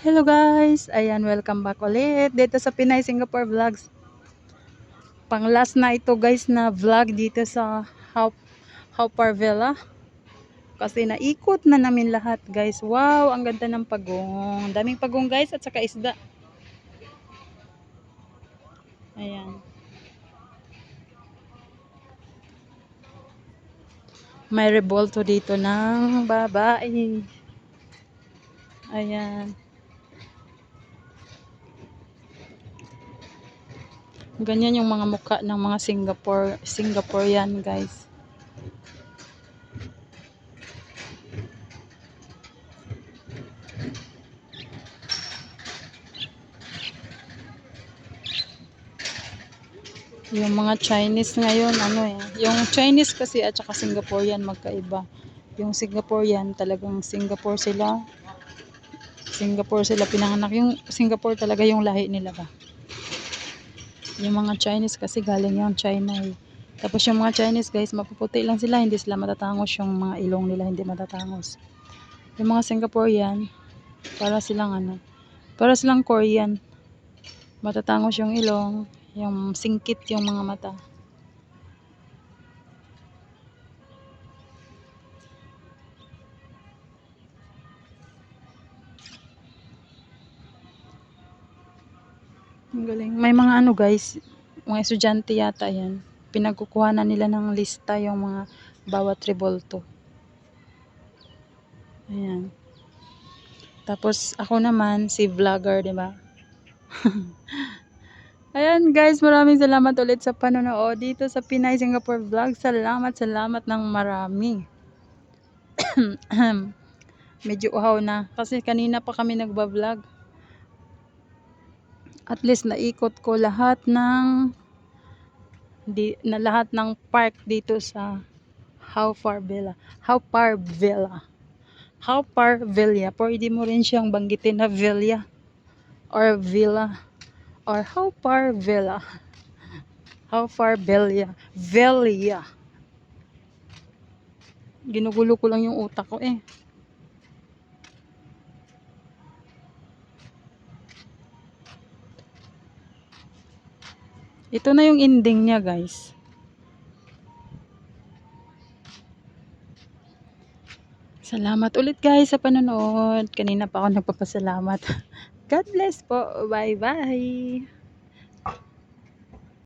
Hello guys! Ayan, welcome back ulit dito sa Pinay Singapore Vlogs. Pang last na ito guys na vlog dito sa How, How Parvela. Kasi naikot na namin lahat guys. Wow, ang ganda ng pagong. Daming pagong guys at saka isda. Ayan. May rebolto dito ng babae. Ayan. Ganyan yung mga mukha ng mga Singapore, Singaporean guys. Yung mga Chinese ngayon, ano eh. Yung Chinese kasi at saka Singaporean magkaiba. Yung Singaporean, talagang Singapore sila. Singapore sila pinanganak. Yung Singapore talaga yung lahi nila ba. Yung mga Chinese kasi galing yung China eh. Tapos yung mga Chinese guys, mapuputi lang sila. Hindi sila matatangos. Yung mga ilong nila hindi matatangos. Yung mga Singaporean, para silang ano, para silang Korean. Matatangos yung ilong, yung singkit yung mga mata. Ang galing. May mga ano guys, mga estudyante yata yan. Pinagkukuha na nila ng lista yung mga bawat revolto. Ayan. Tapos ako naman si vlogger, 'di ba? Ayan guys, maraming salamat ulit sa panonood dito sa Pinay Singapore Vlog. Salamat, salamat ng marami. Medyo uhaw na kasi kanina pa kami nagba-vlog. At least naikot ko lahat ng di, na lahat ng park dito sa How Far Villa. How Far Villa. How Far Villa. Pwede mo rin siyang banggitin na Villa or Villa or How Far Villa. How Far Villa. Villa. Ginugulo ko lang yung utak ko eh. Ito na yung ending niya, guys. Salamat ulit guys sa panonood. Kanina pa ako nagpapasalamat. God bless po. Bye-bye.